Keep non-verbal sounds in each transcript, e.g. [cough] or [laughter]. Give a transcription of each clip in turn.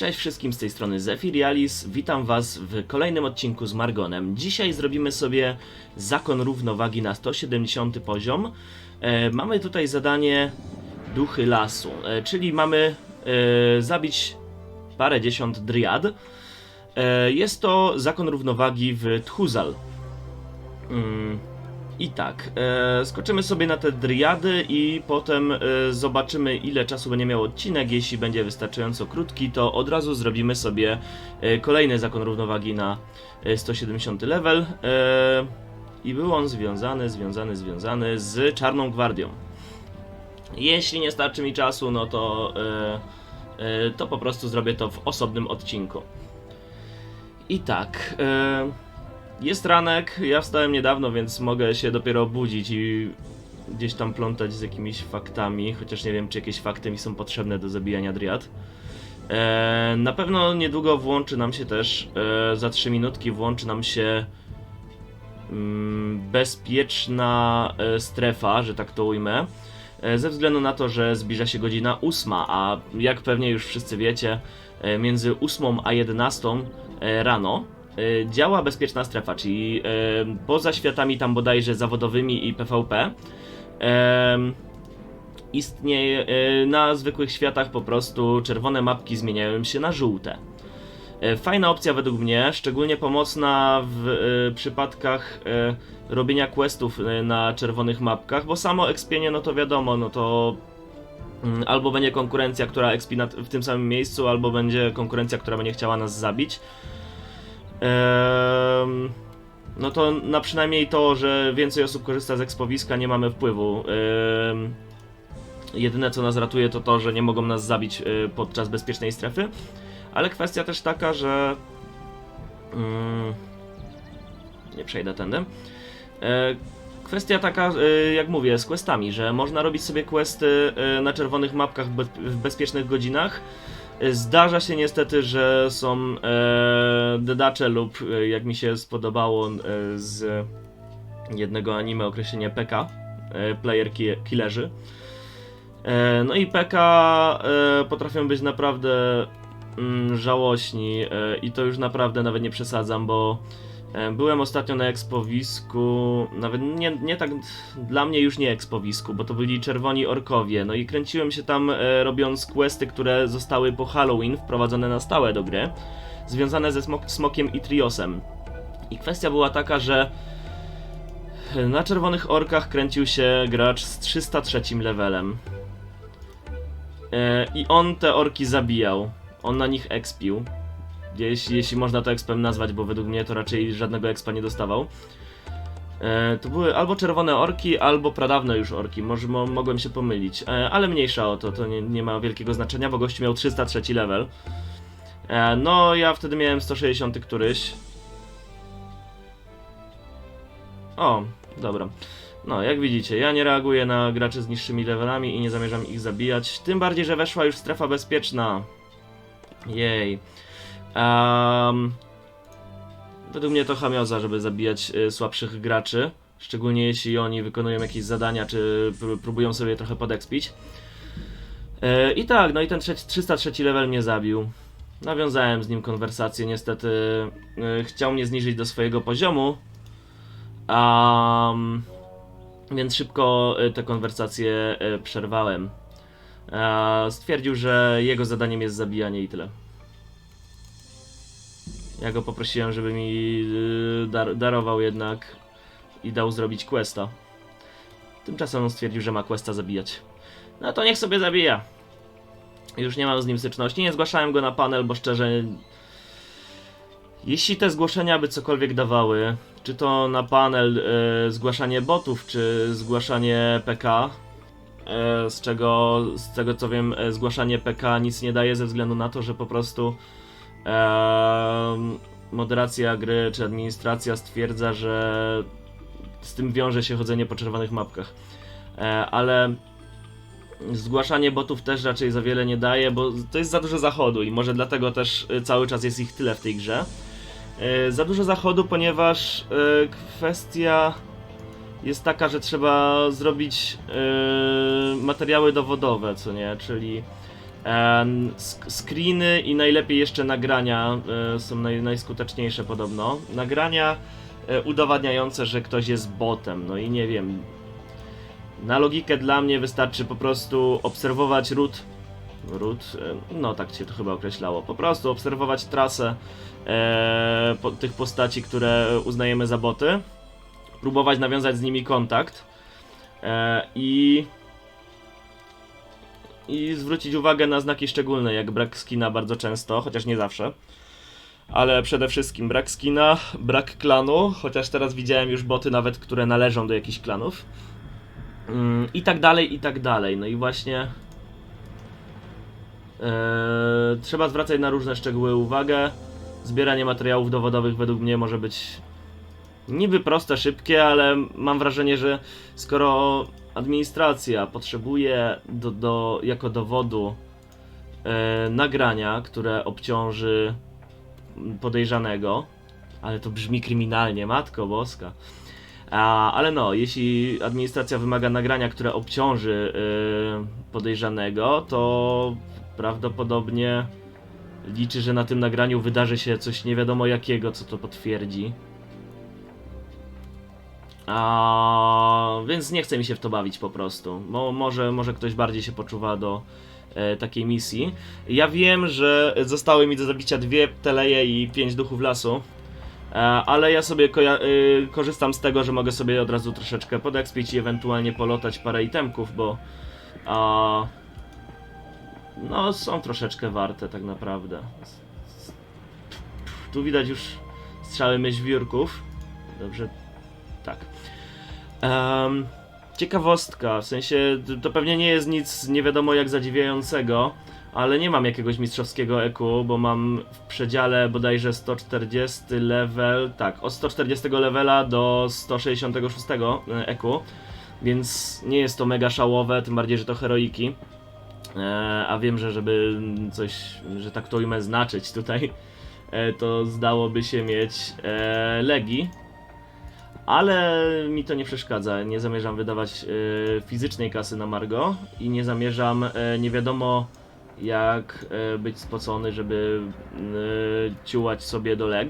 Cześć wszystkim z tej strony Zefirialis. Witam Was w kolejnym odcinku z Margonem. Dzisiaj zrobimy sobie zakon równowagi na 170 poziom. E, mamy tutaj zadanie Duchy Lasu, e, czyli mamy e, zabić parę dziesiąt driad. E, jest to zakon równowagi w Tchuzal. Mm, I tak, e, skoczymy sobie na te driady i potem e, zobaczymy ile czasu będzie miał odcinek. Jeśli będzie wystarczająco krótki, to od razu zrobimy sobie e, kolejny zakon równowagi na e, 170 level. E, I był on związany, związany, związany z Czarną Gwardią. Jeśli nie starczy mi czasu, no to, e, e, to po prostu zrobię to w osobnym odcinku. I tak. E, jest ranek, ja wstałem niedawno, więc mogę się dopiero obudzić i gdzieś tam plątać z jakimiś faktami, chociaż nie wiem, czy jakieś fakty mi są potrzebne do zabijania driad. E, na pewno niedługo włączy nam się też, e, za 3 minutki włączy nam się mm, bezpieczna e, strefa, że tak to ujmę. E, ze względu na to, że zbliża się godzina 8, a jak pewnie już wszyscy wiecie, e, między 8 a 11 e, rano działa bezpieczna strefa, czyli e, poza światami tam bodajże zawodowymi i PvP istnieje e, na zwykłych światach po prostu czerwone mapki zmieniają się na żółte. E, Fajna opcja według mnie, szczególnie pomocna w e, przypadkach e, robienia questów e, na czerwonych mapkach, bo samo expienie, no to wiadomo, no to mm, albo będzie konkurencja, która expi w tym samym miejscu, albo będzie konkurencja, która będzie chciała nas zabić. No to na przynajmniej to, że więcej osób korzysta z ekspowiska, nie mamy wpływu. Jedyne co nas ratuje to to, że nie mogą nas zabić e, podczas bezpiecznej strefy. Ale kwestia też taka, że. Mm, nie przejdę tędy. E, kwestia taka, e, jak mówię, z questami, że można robić sobie questy na czerwonych mapkach w bezpiecznych godzinach. Zdarza się niestety, że są e, lub, e, jak mi się spodobało e, z jednego anime określenie PK, player ki killerzy. E, no i PK e, potrafią być naprawdę mm, żałośni e, i to już naprawdę nawet nie przesadzam, bo byłem ostatnio na ekspowisku, nawet nie, nie tak dla mnie już nie ekspowisku, bo to byli czerwoni orkowie, no i kręciłem się tam e, robiąc questy, które zostały po Halloween wprowadzone na stałe do gry, związane ze smok Smokiem i Triosem. I kwestia była taka, że na czerwonych orkach kręcił się gracz z 303 levelem. E, I on te orki zabijał. On na nich expił. Jeśli, jeśli można to expem nazwać, bo według mnie to raczej żadnego expa nie dostawał. E, to były albo czerwone orki, albo pradawne już orki. Może mo, mogłem się pomylić. E, ale mniejsza o to, to nie, nie ma wielkiego znaczenia, bo gościu miał 303 level. E, no, ja wtedy miałem 160 któryś. O, dobra. No, jak widzicie, ja nie reaguję na graczy z niższymi levelami i nie zamierzam ich zabijać. Tym bardziej, że weszła już strefa bezpieczna. Jej. Um, według mnie to chamioza, żeby zabijać y, słabszych graczy. Szczególnie jeśli oni wykonują jakieś zadania, czy pró- próbują sobie trochę podekspić. E, I tak, no i ten trzeci, 303 level mnie zabił. Nawiązałem z nim konwersację, niestety y, chciał mnie zniżyć do swojego poziomu. Um, więc szybko y, tę konwersację y, przerwałem. E, Stwierdził, że jego zadaniem jest zabijanie i tyle. Ja go poprosiłem, żeby mi y, dar darował jednak i dał zrobić questa. Tymczasem on stwierdził, że ma questa zabijać. No to niech sobie zabija. Już nie mam z nim styczności. Nie zgłaszałem go na panel, bo szczerze. Jeśli te zgłoszenia by cokolwiek dawały, czy to na panel e, zgłaszanie botów, czy zgłaszanie PK, e, z czego, z tego co wiem, e, zgłaszanie PK nic nie daje ze względu na to, że po prostu moderacja gry czy administracja stwierdza, że z tym wiąże się chodzenie po czerwonych mapkach. E, ale zgłaszanie botów też raczej za wiele nie daje, bo to jest za dużo zachodu i może dlatego też e, cały czas jest ich tyle w tej grze. E, Za dużo zachodu, ponieważ e, kwestia jest taka, że trzeba zrobić e, materiały dowodowe, co nie, czyli screeny i najlepiej jeszcze nagrania e, są naj, najskuteczniejsze podobno. Nagrania e, udowadniające, że ktoś jest botem. No i nie wiem. Na logikę dla mnie wystarczy po prostu obserwować ród. Ród, e, no tak się to chyba określało. Po prostu obserwować trasę e, po, tych postaci, które uznajemy za boty. Próbować nawiązać z nimi kontakt. E, I i zwrócić uwagę na znaki szczególne, jak brak skina bardzo często, chociaż nie zawsze. Ale przede wszystkim brak skina, brak klanu, chociaż teraz widziałem już boty nawet, które należą do jakichś klanów. Mm, I tak dalej, i tak dalej. No i właśnie e, trzeba zwracać na różne szczegóły uwagę. Zbieranie materiałów dowodowych według mnie może być niby proste, szybkie, ale mam wrażenie, że skoro administracja potrzebuje do, do, jako dowodu e, nagrania, które obciąży podejrzanego, ale to brzmi kryminalnie, matko boska. A, ale no, jeśli administracja wymaga nagrania, które obciąży e, podejrzanego, to prawdopodobnie liczy, że na tym nagraniu wydarzy się coś nie wiadomo jakiego, co to potwierdzi. A, więc nie chce mi się w to bawić po prostu. Mo, może, może ktoś bardziej się poczuwa do e, takiej misji. Ja wiem, że zostały mi do zabicia dwie teleje i pięć duchów lasu. E, ale ja sobie y, korzystam z tego, że mogę sobie od razu troszeczkę podekspić i ewentualnie polotać parę itemków, bo a, no są troszeczkę warte tak naprawdę. Tu widać już strzały myśliwierków. Dobrze. Em, ciekawostka, w sensie to pewnie nie jest nic nie wiadomo jak zadziwiającego, ale nie mam jakiegoś mistrzowskiego EQ, bo mam w przedziale bodajże 140 level, tak, od 140 levela do 166 EQ, więc nie jest to mega szałowe, tym bardziej, że to heroiki. E, a wiem, że żeby coś, że tak to ujmę znaczyć tutaj, e, to zdałoby się mieć e, legi, ale mi to nie przeszkadza. Nie zamierzam wydawać e, fizycznej kasy na Margo i nie zamierzam e, nie wiadomo jak e, być spocony, żeby ciułać sobie do leg.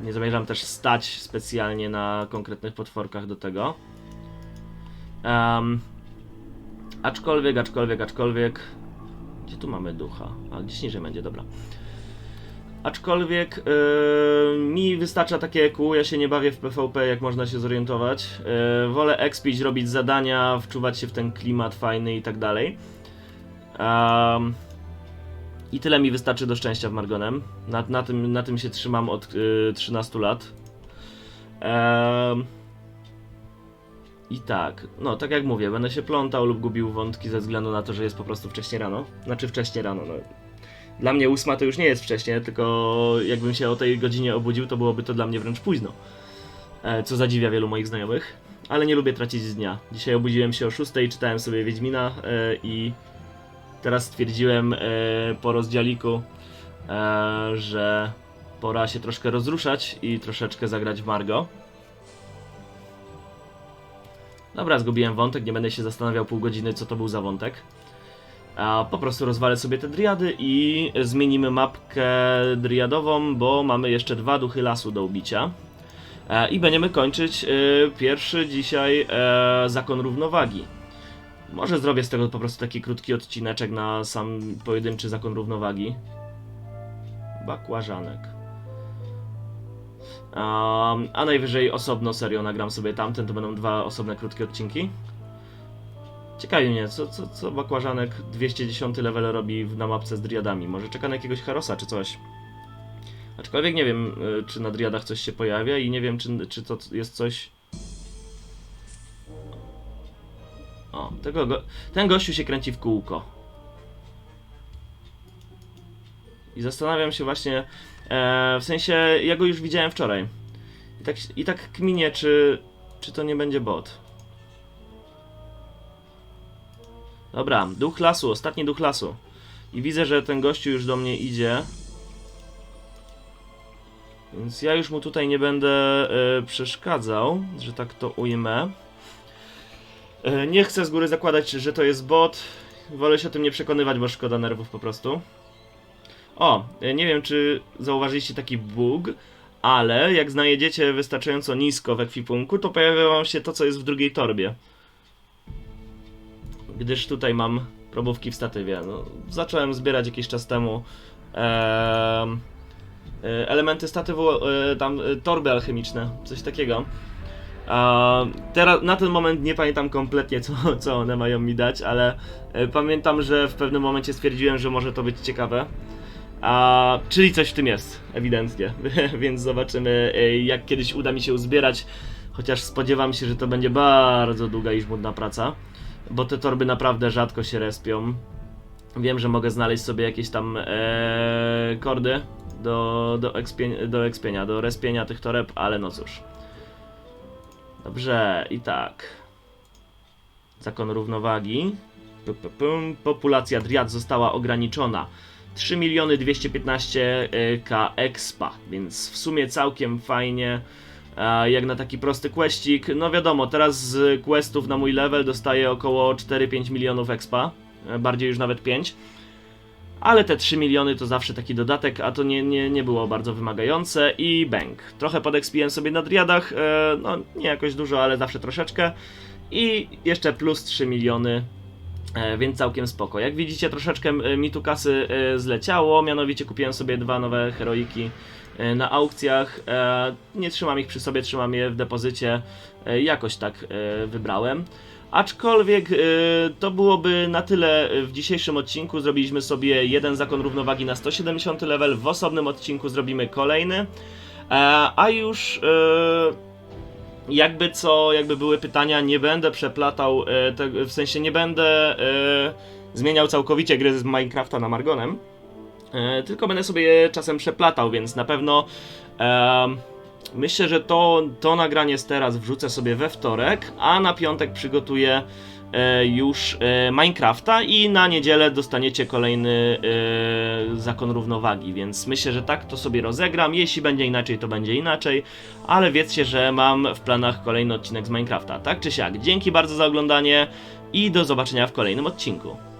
Nie zamierzam też stać specjalnie na konkretnych potworkach do tego. Em, aczkolwiek, aczkolwiek, aczkolwiek. Gdzie tu mamy ducha? A gdzieś niżej będzie, dobra. Aczkolwiek yy, mi wystarcza takie EQ, ja się nie bawię w PvP, jak można się zorientować. Yy, wolę expić, robić zadania, wczuwać się w ten klimat fajny i tak dalej. I tyle mi wystarczy do szczęścia w Margonem. Na, na, tym, na tym się trzymam od yy, 13 lat. I tak, no tak jak mówię, będę się plątał lub gubił wątki ze względu na to, że jest po prostu wcześnie rano. Znaczy wcześnie rano, no. Dla mnie ósma to już nie jest wcześnie, tylko jakbym się o tej godzinie obudził, to byłoby to dla mnie wręcz późno. E, co zadziwia wielu moich znajomych. Ale nie lubię tracić dnia. Dzisiaj obudziłem się o 6, czytałem sobie Wiedźmina e, i teraz stwierdziłem e, po rozdzialiku, że pora się troszkę rozruszać i troszeczkę zagrać w Margo. Dobra, zgubiłem wątek, nie będę się zastanawiał pół godziny, co to był za wątek. A po prostu rozwalę sobie te driady i zmienimy mapkę driadową, bo mamy jeszcze dwa duchy lasu do ubicia. E, I będziemy kończyć e, pierwszy dzisiaj e, zakon równowagi. Może zrobię z tego po prostu taki krótki odcineczek na sam pojedynczy zakon równowagi. Bakłażanek. A najwyżej osobno serio nagram sobie tamten, to będą dwa osobne krótkie odcinki. Ciekawi mnie, co, co, co bakłażanek 210 level robi na mapce z driadami. Może czeka na jakiegoś Harosa czy coś. Aczkolwiek nie wiem, y, czy na driadach coś się pojawia i nie wiem, czy, czy to jest coś... O, tego go... ten gościu się kręci w kółko. I zastanawiam się właśnie, e, w sensie, ja go już widziałem wczoraj. I tak, i tak kminie, czy, czy to nie będzie bot. Dobra, duch lasu, ostatni duch lasu. I widzę, że ten gościu już do mnie idzie. Więc ja już mu tutaj nie będę e, przeszkadzał, że tak to ujmę. E, nie chcę z góry zakładać, że to jest bot. wolę się o tym nie przekonywać, bo szkoda nerwów po prostu. O, e, nie wiem czy zauważyliście taki bug, ale jak znajedziecie wystarczająco nisko w ekwipunku, to pojawia wam się to, co jest w drugiej torbie. Gdyż tutaj mam probówki w statywie. No, zacząłem zbierać jakiś czas temu em, e, elementy statywu, e, tam e, torby alchemiczne, coś takiego. Teraz na ten moment nie pamiętam kompletnie co, co one mają mi dać, ale e, pamiętam, że w pewnym momencie stwierdziłem, że może to być ciekawe. A, czyli coś w tym jest, ewidentnie. [laughs] Więc zobaczymy, e, jak kiedyś uda mi się uzbierać. Chociaż spodziewam się, że to będzie bardzo długa i żmudna praca, bo te torby naprawdę rzadko się respią. Wiem, że mogę znaleźć sobie jakieś tam e, kordy do, do, do ekspienia, do respienia tych toreb, ale no cóż. Dobrze, i tak. Zakon równowagi. Populacja driad została ograniczona. 3 miliony 215 k expa, więc w sumie całkiem fajnie. Jak na taki prosty questik, no wiadomo, teraz z questów na mój level dostaję około 4-5 milionów expa, e, bardziej już nawet 5. Ale te 3 miliony to zawsze taki dodatek, a to nie, nie, nie było bardzo wymagające i bang. Trochę podekspiłem sobie na driadach, e, no nie jakoś dużo, ale zawsze troszeczkę. I jeszcze plus 3 miliony, e, więc całkiem spoko. Jak widzicie troszeczkę mi tu kasy zleciało, mianowicie kupiłem sobie dwa nowe heroiki na aukcjach. E, nie trzymam ich przy sobie, trzymam je w depozycie, e, jakoś tak e, wybrałem. Aczkolwiek to byłoby na tyle w dzisiejszym odcinku. Zrobiliśmy sobie jeden zakon równowagi na 170 level. W osobnym odcinku zrobimy kolejny. E, a już jakby co, jakby były pytania, nie będę przeplatał, e, w sensie nie będę e, zmieniał całkowicie gry z Minecrafta na Margonem. E, tylko będę sobie je czasem przeplatał, więc na pewno myślę, że to, to nagranie z teraz wrzucę sobie we wtorek, a na piątek przygotuję e, już e, Minecrafta i na niedzielę dostaniecie kolejny zakon równowagi, więc myślę, że tak to sobie rozegram. Jeśli będzie inaczej, to będzie inaczej, ale wiedzcie, że mam w planach kolejny odcinek z Minecrafta, tak czy siak. Dzięki bardzo za oglądanie i do zobaczenia w kolejnym odcinku.